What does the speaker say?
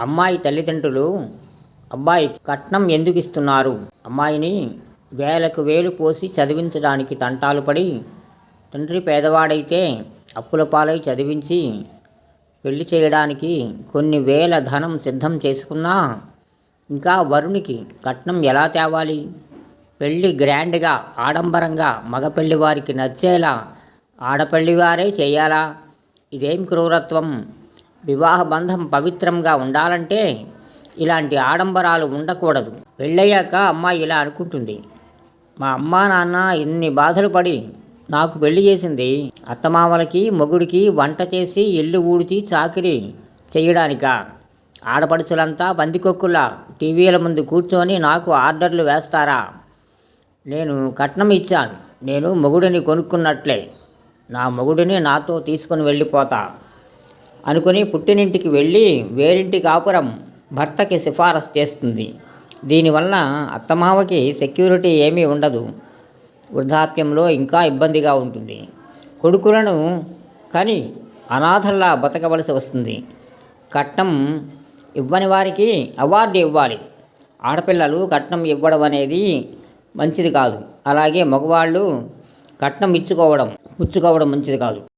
అమ్మాయి తల్లిదండ్రులు అబ్బాయి కట్నం ఎందుకు ఇస్తున్నారు అమ్మాయిని వేలకు వేలు పోసి చదివించడానికి తంటాలు పడి తండ్రి పేదవాడైతే అప్పుల పాలై చదివించి పెళ్ళి చేయడానికి కొన్ని వేల ధనం సిద్ధం చేసుకున్నా ఇంకా వరునికి కట్నం ఎలా తేవాలి? పెళ్ళి గ్రాండ్గా ఆడంబరంగా మగపెళ్ళి వారికి నచ్చేలా ఆడపల్లి వారే చేయాలా? ఇదేం క్రూరత్వం? వివాహ బంధం పవిత్రంగా ఉండాలంటే ఇలాంటి ఆడంబరాలు ఉండకూడదు. పెళ్ళయ్యాక అమ్మాయి ఇలా అనుకుంటుంది. మా అమ్మా నాన్న ఇన్ని బాధలు పడి నాకు పెళ్ళి చేసింది. అత్తమామలకి మొగుడికి వంట చేసి ఇల్లు ఊడిచి చాకిరి చేయడానికా? ఆడపడుచులంతా బందికొక్కులా టీవీల ముందు కూర్చొని నాకు ఆర్డర్లు వేస్తారా? నేను కట్నం ఇచ్చాను. నేను మొగుడిని కొనుక్కున్నట్లే. నా మొగుడిని నాతో తీసుకొని వెళ్ళిపోతా. అనుకుని పుట్టినింటికి వెళ్ళి వేరింటి కాపురం భర్తకి సిఫారసు చేస్తుంది. దీనివల్ల అత్తమావకి సెక్యూరిటీ ఏమీ ఉండదు. వృద్ధాప్యంలో ఇంకా ఇబ్బందిగా ఉంటుంది. కొడుకులను కానీ అనాథల్లా బతకవలసి వస్తుంది. కట్నం ఇవ్వని వారికి అవార్డు ఇవ్వాలి. ఆడపిల్లలు కట్నం ఇవ్వడం అనేది మంచిది కాదు. అలాగే మగవాళ్ళు కట్నం ఇచ్చుకోవడం పుచ్చుకోవడం మంచిది కాదు.